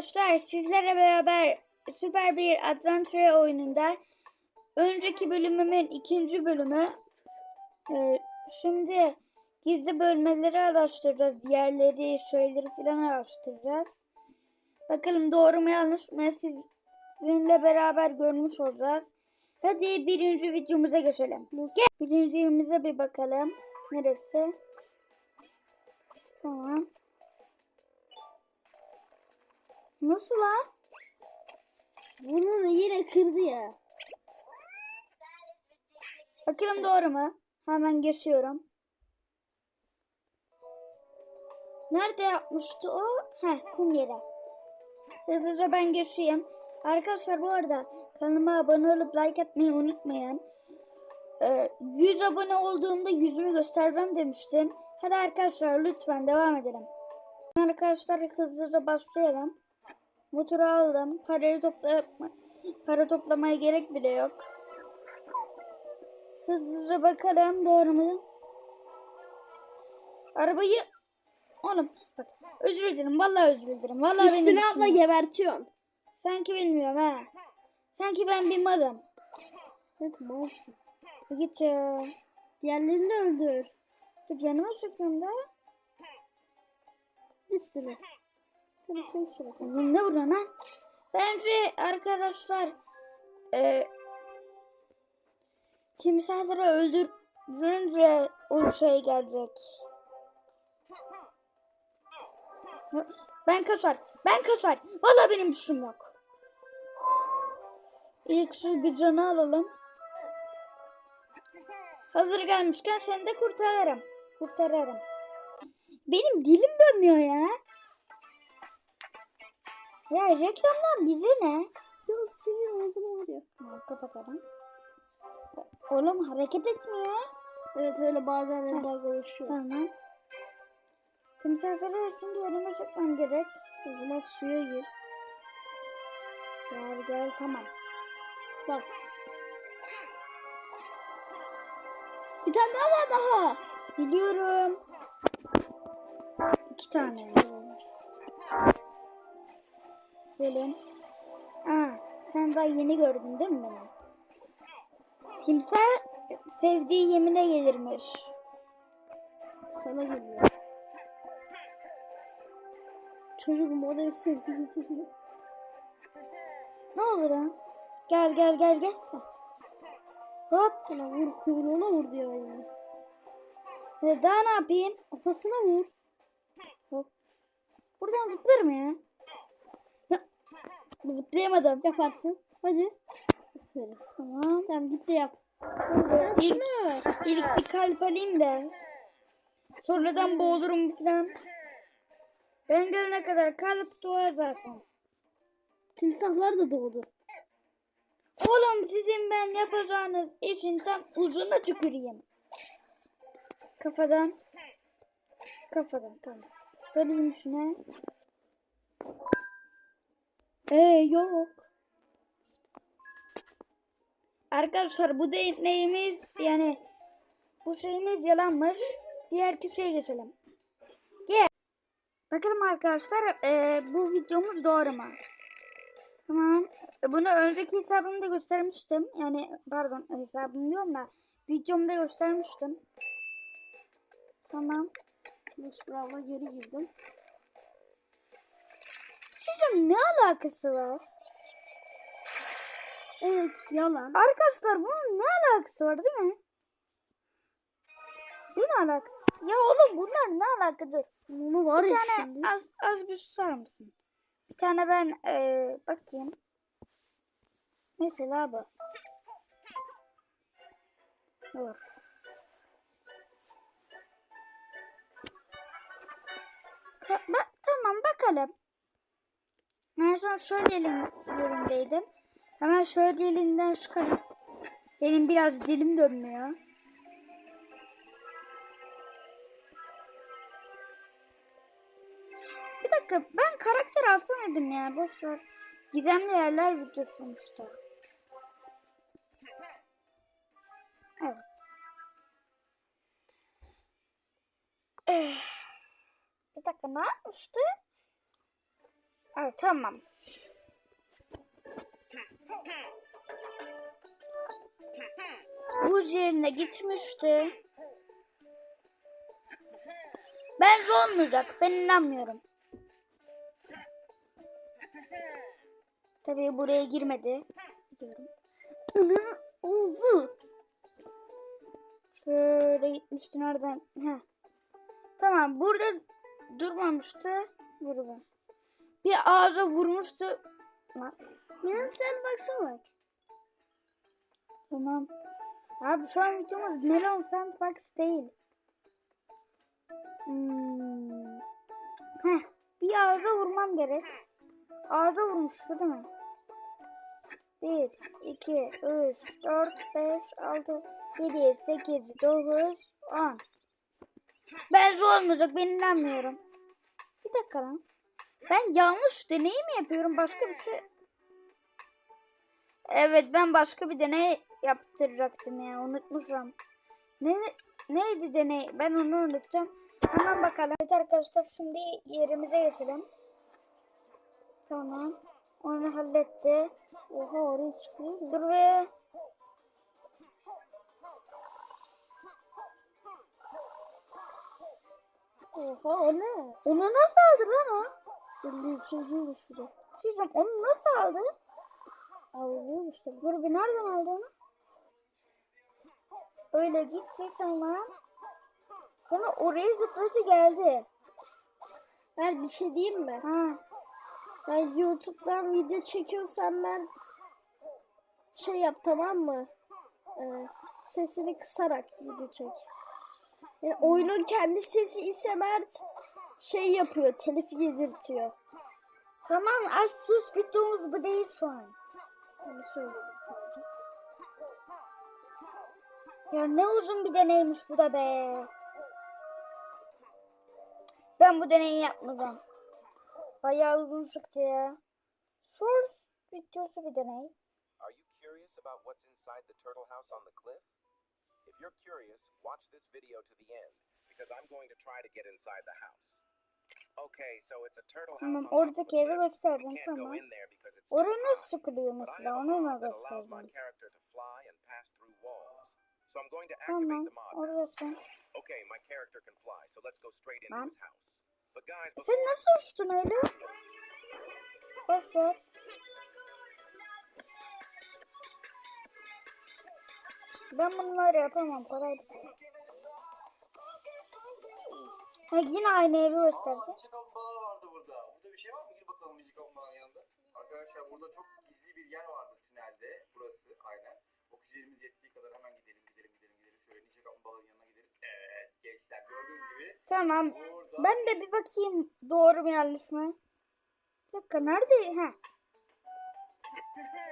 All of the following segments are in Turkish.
arkadaşlar sizlere beraber süper bir adventure oyununda önceki bölümümün ikinci bölümü Ee, şimdi gizli bölmeleri araştıracağız. Yerleri, şeyleri falan araştıracağız. Bakalım doğru mu yanlış mı sizinle beraber görmüş olacağız. Hadi birinci videomuza geçelim. Gel. Birinci yerimize bir bakalım. Neresi? Tamam. Nasıl lan? Bunu da yine kırdı ya. Bakalım doğru mu? Hemen geçiyorum. Nerede yapmıştı o? Heh, kum yeri. Hızlıca ben geçeyim. Arkadaşlar bu arada kanalıma abone olup like atmayı unutmayın. Ee, 100 abone olduğumda yüzümü göstereceğim demiştim. Hadi arkadaşlar lütfen devam edelim. Arkadaşlar hızlıca başlayalım. Motoru aldım. Parayı topla para toplamaya gerek bile yok. Hızlıca bakalım doğru mu? Arabayı Oğlum bak özür dilerim vallahi özür dilerim. Vallahi Üstüne atla gebertiyorsun. Sanki bilmiyorum ha. Sanki ben bir malım. Evet malsın. Git ya. Diğerlerini de öldür. Dur yanıma çıktım da. Üstüne. Oğlum Ne vuruyorsun lan? Bence arkadaşlar e, timsahları öldürünce o şey gelecek. Ben kaçar. Ben kaçar. Vallahi benim suçum yok. İlk şu bir canı alalım. Hazır gelmişken seni de kurtarırım. Kurtarırım. Benim dilim dönmüyor ya. Ya reklamdan bize ne? Ya senin ağzına vuruyor. Ha, kapatalım. Oğlum hareket etmiyor. Evet öyle bazen bug oluşuyor. Tamam. Timsahları şimdi yanıma çekmem gerek. O zaman suya gir. Gel gel tamam. Bak. Bir tane daha var daha. Biliyorum. İki tane. Gelin. Aa, sen daha yeni gördün değil mi beni? Timsah sevdiği yemine gelirmiş. Sana geliyor. Da hep sevdiği getiriyor. Ne olur ha? Gel gel gel gel. Hop. Bana vur kuyruğuna vur diyor yani. E, Daha ne yapayım? Kafasına vur. Hop. Buradan zıplarım ya. Zıplayamadım. Yaparsın. Hadi. Aferin. Tamam. Tamam git de yap. İlk, ilk bir kalp alayım da. Sonradan boğulurum falan. Ben gelene kadar kalp doğar zaten. Timsahlar da doğdu. Oğlum sizin ben yapacağınız işin tam ucuna tüküreyim. Kafadan. Kafadan tamam. Sıkalım şuna. Ee yok. Arkadaşlar bu deneyimiz yani bu şeyimiz yalanmış. Diğer kişiye geçelim. Gel. Bakalım arkadaşlar e, bu videomuz doğru mu? Tamam. Bunu önceki hesabımda göstermiştim. Yani pardon hesabım diyorum da videomda göstermiştim. Tamam. Musbrava geri girdim. Sizin ne alakası var? Evet yalan. Arkadaşlar bunun ne alakası var değil mi? Bu ne alakası? Ya oğlum bunlar ne alakası? Bunu var Bir ya tane şimdi. az az bir susar mısın? Bir tane ben eee, bakayım. Mesela bu. Dur. Ba- tamam bakalım. Son şöyle elim, elimdeydim. Hemen şöyle elinden çıkarım. Benim biraz dilim dönmüyor. Bir dakika ben karakter alsamadım ya boş ver. Gizemli yerler video sonuçta. Evet. Eh. Bir dakika ne yapmıştı? Aa, tamam. Buz yerine gitmişti. Bence olmayacak. Ben inanmıyorum. Tabii buraya girmedi. Biliyorum. Uzu. Şöyle gitmişti nereden? Heh. Tamam burada durmamıştı. Burada. Bir ağza vurmuştu. Ya sen baksana bak. Tamam. Abi şu an videomuz Melon Sandbox değil. Hmm. Heh, bir ağza vurmam gerek. Ağza vurmuştu değil mi? 1, 2, 3, 4, 5, 6, 7, 8, 9, 10. Bence olmayacak ben inanmıyorum. Bir dakika lan. Ben yanlış deney mi yapıyorum? Başka bir şey... Evet ben başka bir deney yaptıracaktım ya unutmuşum. Ne neydi deney? Ben onu unuttum. Hemen bakalım. Evet arkadaşlar şimdi yerimize geçelim. Tamam. Onu halletti. Oha oraya çıkıyor. Dur be. Oha o ne? Onu nasıl aldı lan o? Belli bir da. Bir şey onu nasıl aldı? Alıyormuş tabii. Dur bir nereden aldı onu? Öyle gitti tamam. Sonra oraya zıpladı geldi. Ben bir şey diyeyim mi? Ha. Ben YouTube'dan video çekiyorsan Mert şey yap tamam mı? Ee, sesini kısarak video çek. Yani oyunun kendi sesi ise Mert şey yapıyor, telif yedirtiyor. Tamam az sus videomuz bu değil şu an. Onu söyledim sadece. Ya ne uzun bir deneymiş bu da be. Ben bu deneyi yapmadım. Bayağı uzun çıktı ya. Shorts videosu bir deney. Are you curious about what's inside the turtle house on the cliff? If you're curious, watch this video to the end because I'm going to try to get inside the house. Tamam oradaki evi gösterdim tamam. Oraya nasıl çıkılıyor mesela onu da gösterdim. Tamam oradasın. Okay, my character can fly, so let's go straight into his house. But guys, Sen before nasıl uçtun öyle? Ver. Ben bunları yapamam kolay değil. Ha, yine aynı evi gösterdi. Mici kaplumbağalar vardı burada. Burada bir şey var mı? Gir bakalım mici kaplumbağanın yanında. Arkadaşlar burada çok gizli bir yer vardı tünelde. Burası aynen. Oksijenimiz yettiği kadar hemen gidelim gidelim gidelim gidelim. Şöyle nice kaplumbağaların yanına gidelim. Evet gençler gördüğünüz gibi. Tamam. Burada Ben de bir bakayım doğru mu yanlış mı? Bir dakika nerede? Ha.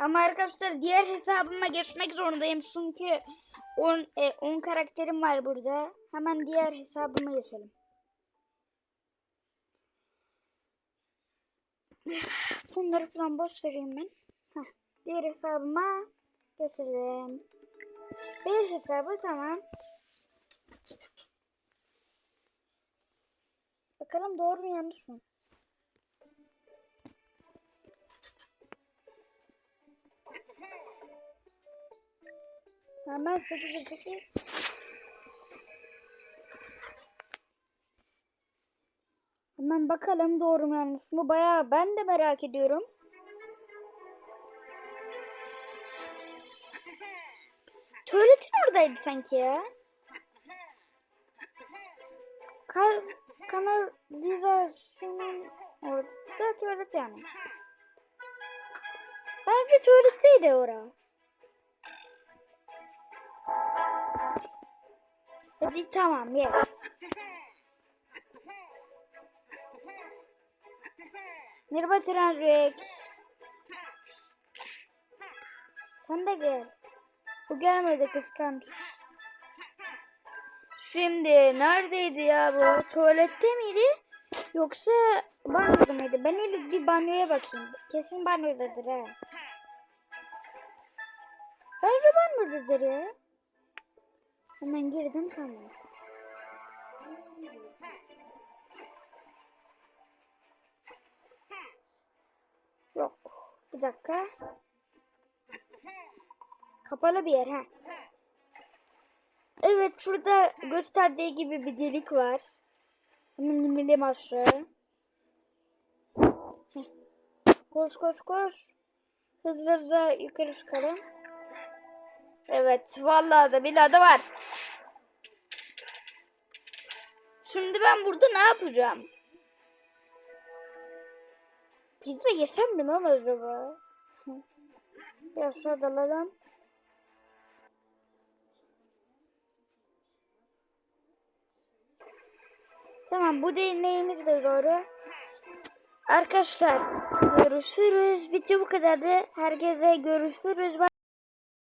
Ama arkadaşlar diğer hesabıma geçmek zorundayım çünkü 10 e, 10 karakterim var burada. Hemen diğer hesabıma geçelim. Bunları falan boş vereyim ben. Heh, diğer hesabıma geçelim. Bir hesabı tamam. Bakalım doğru mu yanlış mı? Hemen 8'e 8. Hemen bakalım doğru mu yanlış mı? Bayağı ben de merak ediyorum. Tuvaletin oradaydı sanki ya. Kaz kanalizasyonun orada tuvalet yani. Bence tuvaletteydi ora. Hadi tamam yes. Merhaba Trenrek. Sen de gel. Bu gelmedi kıskanç. Şimdi neredeydi ya bu? Tuvalette miydi? Yoksa banyoda mıydı? Ben öyle bir banyoya bakayım. Kesin banyodadır ha. Bence banyodadır ya. Hemen girdim tamam. Bir dakika. Kapalı bir yer ha. Evet şurada gösterdiği gibi bir delik var. Hemen inelim aşağı. Koş koş koş. Hızlı hızlı yukarı çıkalım. Evet vallahi da billahi de var. Şimdi ben burada ne yapacağım? Pizza yesem mi lan acaba? Biraz şurada alalım. Tamam bu deneyimiz de doğru. Arkadaşlar görüşürüz. Video bu kadardı. Herkese görüşürüz. Bye.